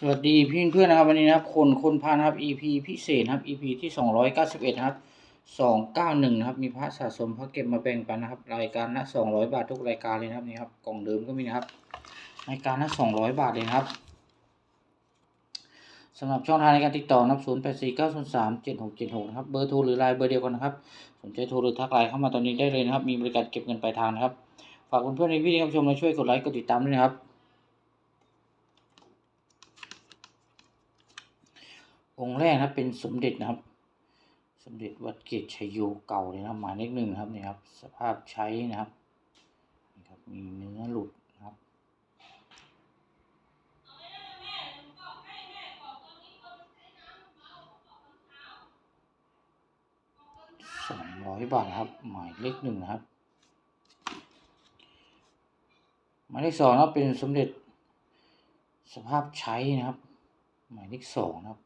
สวัสดีพี่เพื่อนนะครับวันนี้นะครับคนคนพานะครับ EP พิเศษครับ EP ที่สองร้อยเก้าสิบเอ็ดครับสองเก้าหนึ่งครับมีพระสะสมพระเก็บมาแบ่งปันนะครับ รายการละสองร้อยบาททุกรายการเลยนะครับนี่ครับกล่องเดิมก็มีนะครับรายการละสองร้อยบาทเลยครับสำหรับช่องทางในการติดต่อนับศูนย์แปดสี่เก้าศูนย์สามเจ็ดหกเจ็ดหกนะครับเบอร์โทรหรือไลน์เบอร์เดียวกันนะครับสนใจโทรหรือทักไลน์เข้ามาตอนนี้ได้เลยนะครับ มีบริการเก็บเงินปลายทางนะครับฝากเพื่อนๆในวิดีโอชมมาช่วยกดไลค์กดติดตามด้วยนะครับ องค์แรกนะเป็นสมเด็จนะครับ สมเด็จวัดเกตชัยโยเก่าเลยนะหมายเลขหนึ่งครับนี่ครับ สภาพใช้นะครับนี่ครับมีเนื้อหลุดนะครับ สองร้อยบาทครับ หมายเลขหนึ่งนะครับ หมายเลขสองนะเป็นสมเด็จสภาพใช้นะครับ หมายเลขสองนะครับ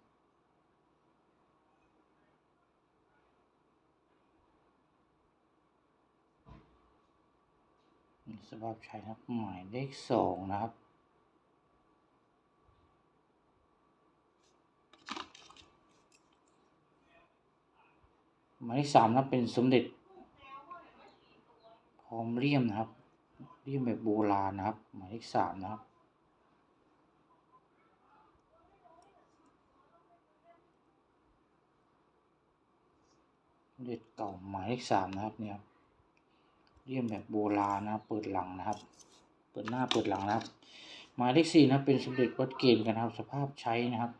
สภาพใช้นะครับหมายเลขสองนะครับหมายเลขสามนะเป็นสมเด็จพร้อมเลี่ยมนะครับเลี่ยมแบบโบราณนะครับ หมายเลขสามนะครับเด็จเก่าหมายเลขสามนะครับเนี่ยครับ เลี่ยมแบบโบราณนะเปิดหลังนะครับ เปิดหน้าเปิดหลังนะครับหมายเลขสี่นะเป็นสมเด็จวัดเกณฑ์กันครับสภาพใช้นะครับ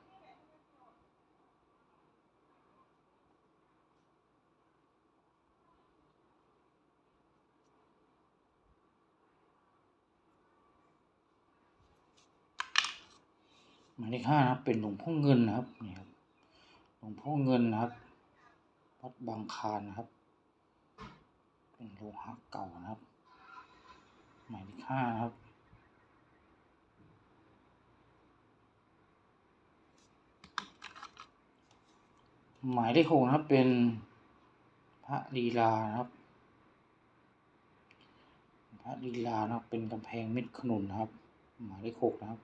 หมายเลขห้านะครับเป็นหลวงพ่อเงินนะครับนี่ครับหลวงพ่อเงินนะครับวัดบางคานนะครับ เป็นโลหะเก่านะครับหมายเลขห้านะครับ หมายเลขหกนะครับเป็นพระลีลานะครับ พระลีลานะครับเป็นกำแพงเม็ดขนุนนะครับ หมายเลขหกนะครับ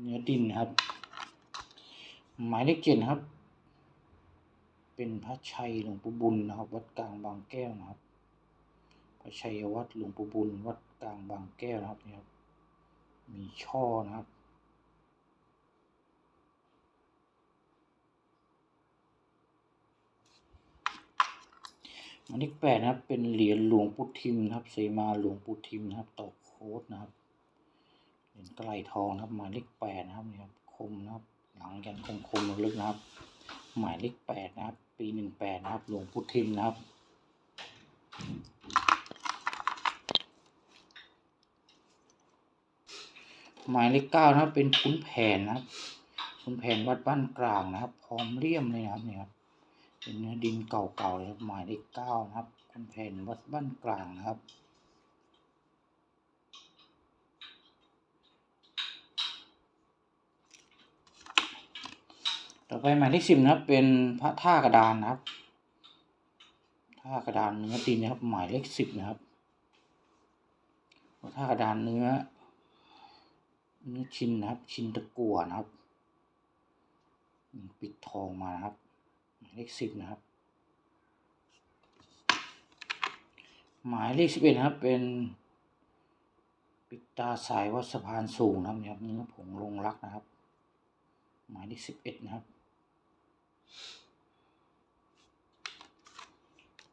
เนื้อดินนะครับ หมายเลขเจ็ดครับ เป็นพระชัยหลวงปู่บุญนะครับ วัดกลางบางแก้วนะครับ พระชัยวัดหลวงปู่บุญ วัดกลางบางแก้วนะครับนี่ครับ มีช่อนะครับหมายเลขแปดนะครับ เป็นเหรียญหลวงปู่ทิมนะครับ เสมาหลวงปู่ทิมนะครับตอกโค้ดนะครับ เหรียญไกลทองนะครับหมายเลขแปดนะครับนี่ครับ คมนะครับ หลังยันคมคมๆลึกนะครับ หมายเลขแปดนะครับ ปีหนึ่งแปดนะครับ หลวงพุทธิมนะครับหมายเลขเก้านะครับ เป็นขุนแผนนะครับขุนแผนวัดบ้านกลางนะครับ พร้อมเลี่ยมเลยนะครับเนี่ยครับเป็นเนื้อดินเก่าๆเลยครับหมายเลขเก้านะครับขุนแผนวัดบ้านกลางนะครับ ต่อไปหมายเลขสิบนะครับ เป็นพระท่ากระดานนะครับ ท่ากระดานเนื้อตีนนะครับ หมายเลขสิบนะครับพระท่ากระดานเนื้อเนื้อชิ้นนะครับ ชิ้นตะกั่วนะครับ ปิดทองมานะครับ หมายเลขสิบนะครับ หมายเลขสิบเอ็ดนะครับ เป็นปิดตาสายวัดสะพานสูงนะครับนี่ยครับเนื้อผงลงรักนะครับ หมายเลขสิบเอ็ดนะครับ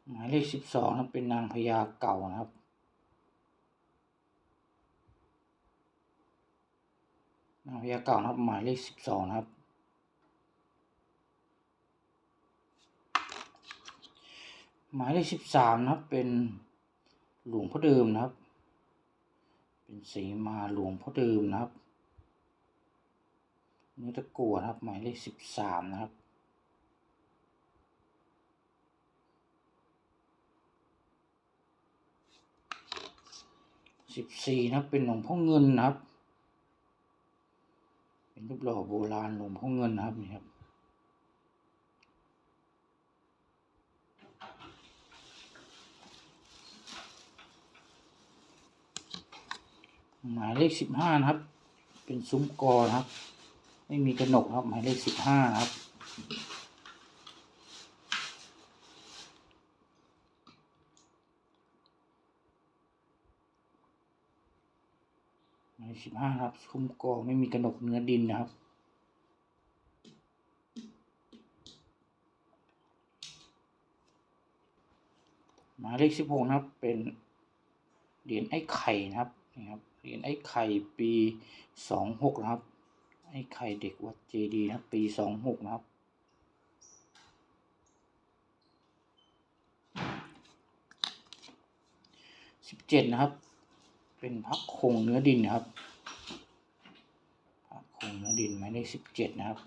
หมายเลขสิบสองนะเป็นนางพญาเก่านะครับ นางพญาเก่านะครับ หมายเลขสิบสองนะครับ หมายเลขสิบสามนะครับเป็นหลวงพ่อเดิมนะครับ เป็นสีมาหลวงพ่อเดิมนะครับเนื้อตะกั่วนะครับ หมายเลขสิบสามนะครับ สิบสี่นะเป็นหลวงพ่อเงินนะครับ เป็นรูปหล่อโบราณหลวงพ่อเงินนะครับนี่ครับหมายเลขสิบห้านะครับ เป็นซุ้มกอครับ ไม่มีกระหนกครับ หมายเลขสิบห้าครับ สิบห้าครับซุ้มกอไม่มีกระหนกเนื้อดินนะครับ หมายเลขสิบหกนะครับ เป็นเหรียญไอ้ไข่นะครับนี่ครับเหรียญไอ้ไข่ปีสองหกนะครับ ไอ้ไข่เด็กวัดเจดีย์นะครับ ปีสองหกนะครับสิบเจ็ดนะครับ เป็นพระคงเนื้อดินนะครับพระคงเนื้อดินหมายเลขสิบเจ็ดนะครับ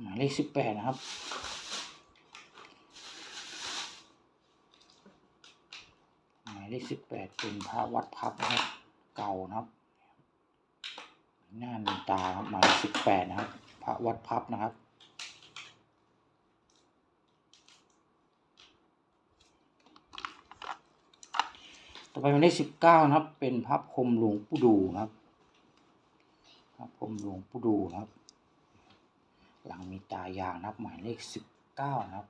หมายเลขสิบแปดนะครับหมายเลขสิบแปดเป็นพระวัดพับนะครับเก่านะครับ หน้ามีตาครับหมายเลขสิบแปดนะครับ พระวัดพับนะครับ อไปหมายเลขสิบเก้านะครับ เป็นพระพรมหลวงปู่ดูครับพระพรมหลวงปู่ดูครับ หลังมีตายางนะครับ หมายเลขสิบเก้านะครับ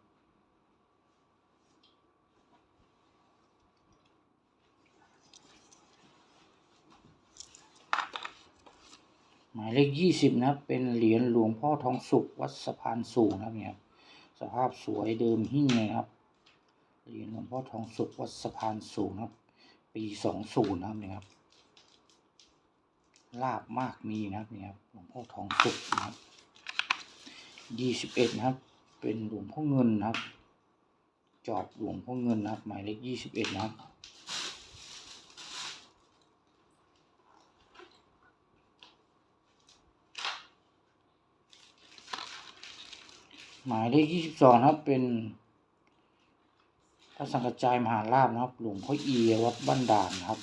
หมายเลขยี่สิบนะครับเป็นเหรียญหลวงพ่อทองสุขวัดสะพานสูงนะครับเนี่ยสภาพสวยเดิมหิ้งเลยนะครับเหรียญหลวงพ่อทองสุขวัดสะพานสูงครับ ปีสองศูนย์นะครับเนี่ยครับลาบมากมีนะครับนี่ครับหลวงพ่อทองสุขนะครับยี่สิบเอ็ดนะครับ เป็นหลวงพ่อเงินนะครับ จอบหลวงพ่อเงินนะครับ หมายเลขยี่สิบเอ็ดนะครับหมายเลขยี่สิบสองนะครับเป็น พระสังกัจจายมหาลาภนะครับ หลวงพ่อเอียวัดบ้านด่านนะครับ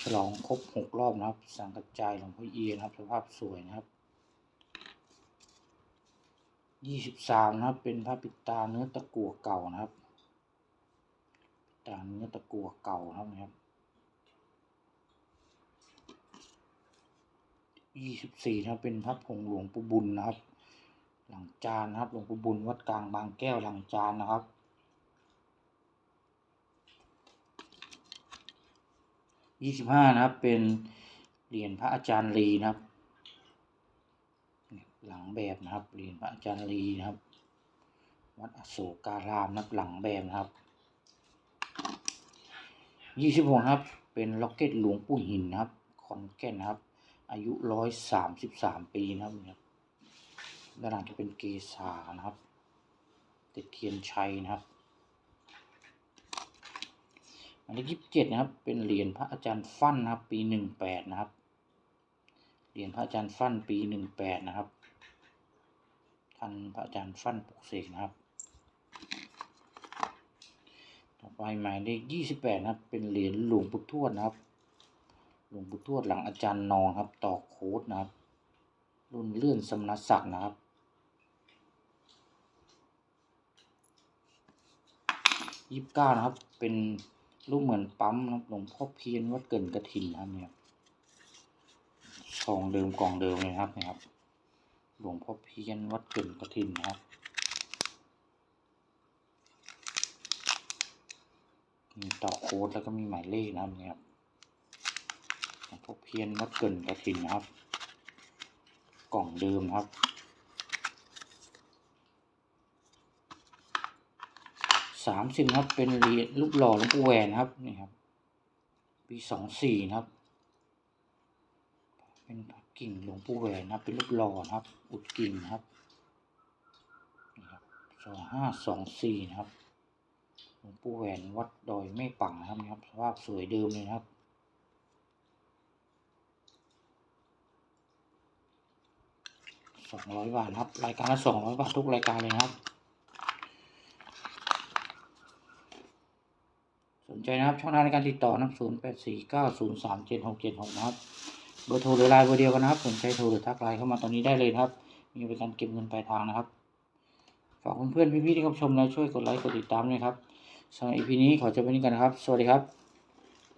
ฉลองครบหกรอบนะครับ สังกัจจายหลวงพ่อเอียนะครับ สภาพสวยนะครับยี่สิบสามนะครับ เป็นพระปิดตาเนื้อตะกั่วเก่านะครับปิดตาเนื้อตะกั่วเก่านะครับนะครับยี่สิบสี่นะครับเป็นพระผงหลวงปู่บุญนะครับ หลังจานนะครับหลวงปู่บุญวัดกลางบางแก้วหลังจานนะครับ ยี่สิบห้านะครับเป็นเหรียญพระอาจารย์ลีนะครับ หลังแบบนะครับเหรียญพระอาจารย์ลีนะครับ วัดอโศการามนะครับหลังแบบนะครับยี่สิบหกครับเป็นล็อกเก็ตหลวงปู่หินนะครับคอนแก่นนะครับ อายุร้อยสามสิบสามปีนะครับ ด้านหลังจะเป็นเกษานะครับ ติดเทียนชัยนะครับอันที่ยี่สิบเจ็ดนะครับ เป็นเหรียญพระอาจารย์ฟั่นนะครับ ปีหนึ่งแปดนะครับ เหรียญพระอาจารย์ฟั่นปีหนึ่งแปดนะครับ ท่านพระอาจารย์ฟั่นปลุกเสกนะครับ ต่อไปหมายเลขยี่สิบแปดนะครับ เป็นเหรียญหลวงปู่ทวดนะครับ หลวงปู่ทวดหลังอาจารย์นองครับ ต่อโค้ดนะครับ รุ่นเลื่อนสมณศักดิ์นะครับ ยี่สิบเก้านะครับ เป็นรูปเหมือนปั๊มนะครับหลวงพ่อเพียนวัดเกินกระถินนะครับเนี่ยซองเดิมกล่องเดิมเลยนะครับนี่ยครับ หลวงพ่อเพียนวัดเกินกระถินนะครับมีต่อโค้ดแล้วก็มีหมายเลขนะครับเนี่ยครับหลวงพ่อเพียนวัดเกินกระถินนะครับ กล่องเดิมครับ สามสิบครับ เป็นเหรียญรูปหล่อหลวงปู่แหวนครับ นี่ครับ ปีสองสี่นะครับ เป็นกิ่งหลวงปู่แหวนนะครับ เป็นรูปหล่อนะครับ อุดกิ่งนะครับนี่ครับสองห้าสองสี่นะครับ หลวงปู่แหวนวัดดอยแม่ปังนะครับนี่ครับสภาพสวยเดิมเลยนะครับสองร้อยบาทครับ รายการละสองร้อยบาททุกรายการเลยครับ สนใจนะครับ ช่องทางในการติดต่อนะครับศูนย์แปดสี่เก้าศูนย์สามเจ็ดหกเจ็ดหกนะครับ เบอร์โทรหรือไลน์เบอร์เดียวกันนะครับ สนใจโทรหรือทักไลน์เข้ามาตอนนี้ได้เลยนะครับ มีบริการเก็บเงินปลายทางนะครับ ฝากเพื่อนๆพี่ๆที่เข้าชมและช่วยกดไลค์กดติดตามด้วยครับสำหรับ EP นี้ขอจบไว้นี้กันนะครับ สวัสดีครับ